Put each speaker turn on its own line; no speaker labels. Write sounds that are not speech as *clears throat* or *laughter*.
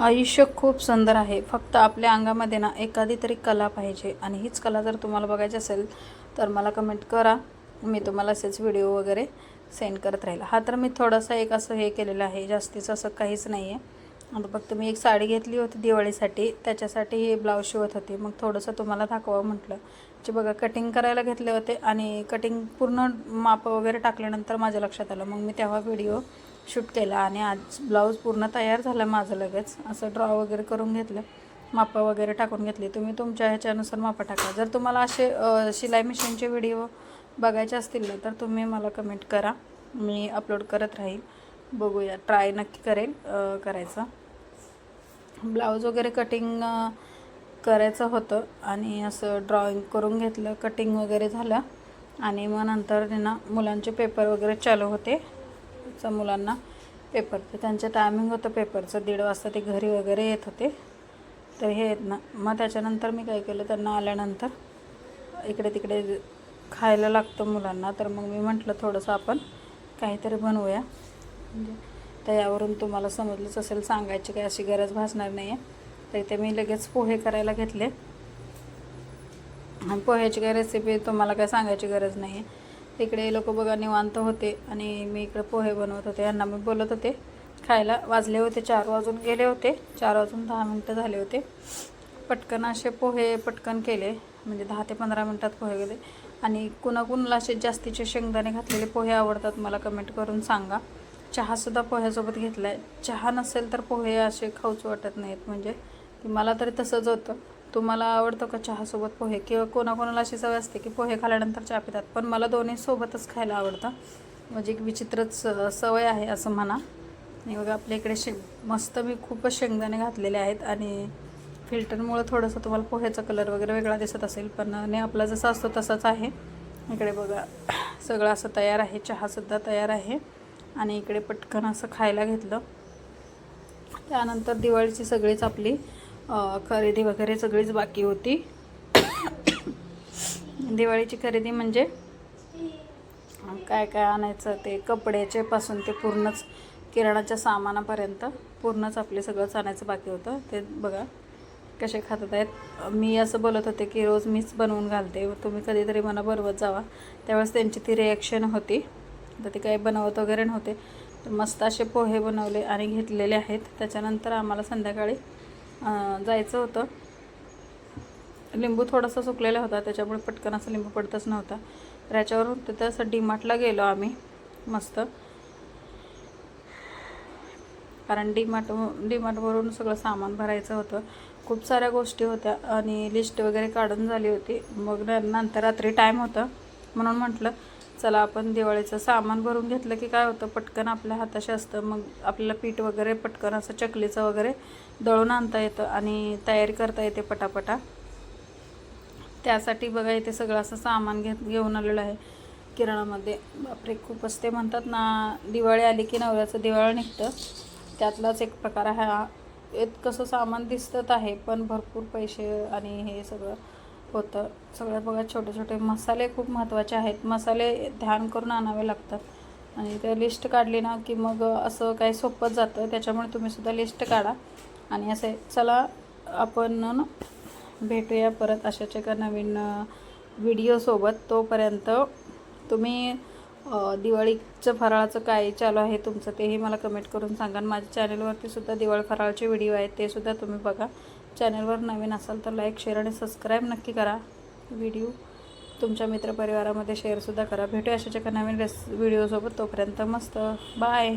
आयुष्य खूप सुंदर आहे. फक्त आपल्या अंगामध्ये ना एखादी तरी कला पाहिजे आणि हीच कला जर तुम्हाला बघायची असेल तर मला कमेंट करा. मी तुम्हाला असेच व्हिडिओ वगैरे सेंड करत राहील. हा तर मी थोडासा एक असं हे केलेलं आहे. जास्तीचं असं काहीच नाही आहे आता फक्त मी एक साडी घेतली होती दिवाळीसाठी. त्याच्यासाठी हे ब्लाऊज शिवत होते. मग थोडंसं तुम्हाला दाखवावं म्हटलं. जे बघा कटिंग करायला घेतले होते आणि कटिंग पूर्ण माप वगैरे टाकल्यानंतर माझ्या लक्षात आलं. मग मी तेव्हा व्हिडिओ शूट केला आणि आज ब्लाऊज पूर्ण तयार झालं माझं लगेच. असं ड्रॉ वगैरे करून घेतलं. मापं वगैरे टाकून घेतली. तुम्ही तुमच्या ह्याच्यानुसार मापं टाका. जर तुम्हाला असे शिलाई मशीनचे व्हिडिओ बघायचे असतील ना तर तुम्ही मला कमेंट करा. मी अपलोड करत राहील. बघूया. ट्राय नक्की करेल करायचं. ब्लाऊज वगैरे कटिंग करायचं होतं. आणि असं ड्रॉइंग करून घेतलं. कटिंग वगैरे झालं. आणि मग नंतर त्यांना मुलांचे पेपर वगैरे चालू होते. चा मुलांना पेपर. तर त्यांचं टायमिंग होतं पेपरचं. दीड वाजता ते घरी वगैरे येत होते. तर हे आहेत ना. मग त्याच्यानंतर मी काय केलं? त्यांना आल्यानंतर इकडे तिकडे खायला लागतं मुलांना. तर मग मी म्हटलं थोडंसं आपण काहीतरी बनवूया. म्हणजे तर यावरून तुम्हाला समजलंच असेल सांगायची काही अशी गरज भासणार नाही आहे तर इथे मी लगेच पोहे करायला घेतले. आणि पोह्याची काही रेसिपी तुम्हाला काय सांगायची गरज नाही आहे तिकडे लोक बघा निवांत होते आणि मी इकडे पोहे बनवत होते. यांना मी बोलत होते खायला वाजले होते चार वाजून गेले होते. चार वाजून दहा मिनटं झाले होते. पटकन असे पोहे पटकन केले म्हणजे दहा ते पंधरा मिनटात पोहे गेले आणि कुणाकुणाला असे जास्तीचे शेंगदाणे घातलेले पोहे आवडतात मला कमेंट करून सांगा. चहासुद्धा पोह्यासोबत घेतला आहे चहा नसेल तर पोहे असे खाऊच वाटत नाहीत. म्हणजे की मला तरी तसंच होतं. तुम्हाला आवडतं का चहासोबत पोहे? किंवा कोणाकोणाला अशी सवय असते की पोहे खाल्यानंतर चहा पितात. पण मला दोन्ही सोबतच खायला आवडतं. म्हणजे एक विचित्रच सवय आहे असं म्हणा. आणि बघा आपल्या इकडे शे मस्त मी खूपच शेंगदाणे घातलेले आहेत. आणि फिल्टरमुळं थोडंसं तुम्हाला पोह्याचा कलर वगैरे वेगळा दिसत असेल. पण नाही आपला जसा असतो तसाच आहे. इकडे बघा *clears throat* सगळं असं तयार आहे. चहासुद्धा तयार आहे. आणि इकडे पटकन असं खायला घेतलं. त्यानंतर दिवाळीची सगळीच आपली खरेदी वगैरे सगळीच बाकी होती. दिवाळीची खरेदी म्हणजे काय काय आणायचं ते कपड्याचे पासून ते पूर्णच किराणाच्या सामानापर्यंत पूर्णच आपले सगळंच आणायचं बाकी होतं. ते बघा कसे खातात आहेत. मी असं बोलत होते की रोज मीच बनवून घालते. तुम्ही कधीतरी मला बनवत जावा. त्यावेळेस त्यांची ती रिॲक्शन होती. तर ते काही बनवत वगैरे नव्हते. तर मस्त असे पोहे बनवले आणि घेतलेले आहेत. त्याच्यानंतर आम्हाला संध्याकाळी जायचं होतं. लिंबू थोडासा सुकलेला होता त्याच्यामुळे पटकन असं लिंबू पडतच नव्हता. तर याच्यावरून तिथं असं डीमार्टला गेलो आम्ही मस्त. कारण डीमार्ट डीमार्टवरून सगळं सामान भरायचं होतं. खूप साऱ्या गोष्टी होत्या आणि लिस्ट वगैरे काढून झाली होती. मग नंतर रात्री टाईम होतं म्हणून म्हटलं चला आपण दिवाळीचं सामान भरून घेतलं की काय होतं पटकन आपल्या हाताशी असतं. मग आपल्याला पीठ वगैरे पटकन असं चकलीचं वगैरे दळून आणता येतं आणि तयारी करता येते पटापटा. त्यासाठी बघा इथे सगळं असं सामान घेत घेऊन आलेलं आहे किराणामध्ये. बापरे खूपच ते म्हणतात ना दिवाळी आली की नवऱ्याचं दिवाळ निघतं. त्यातलाच एक प्रकार हा कसं सामान दिसतच आहे पण भरपूर पैसे आणि हे सगळं होतं. सगळ्यात बघा छोटे छोटे मसाले खूप महत्त्वाचे आहेत. मसाले ध्यान करून आणावे लागतात. आणि ते लिस्ट काढली ना की मग असं काही सोपंच जातं. त्याच्यामुळे तुम्हीसुद्धा लिस्ट काढा. आणि असे चला आपण ना भेटूया परत अशाच एका नवीन व्हिडिओसोबत तोपर्यंत तुम्ही दिवाळीचं फराळाचं काय चालू आहे तुमचं तेही मला कमेंट करून सांगा. माझ्या चॅनलवरती सुद्धा दिवाळी फराळाचे व्हिडिओ आहेत ते सुद्धा तुम्ही बघा. चॅनलवर नवीन असाल तर लाईक शेअर आणि सबस्क्राईब नक्की करा. व्हिडिओ तुमच्या मित्रपरिवारामध्ये शेअरसुद्धा करा. भेटूया अशाच्या एका नवीन रेस व्हिडिओसोबत. तोपर्यंत मस्त. बाय.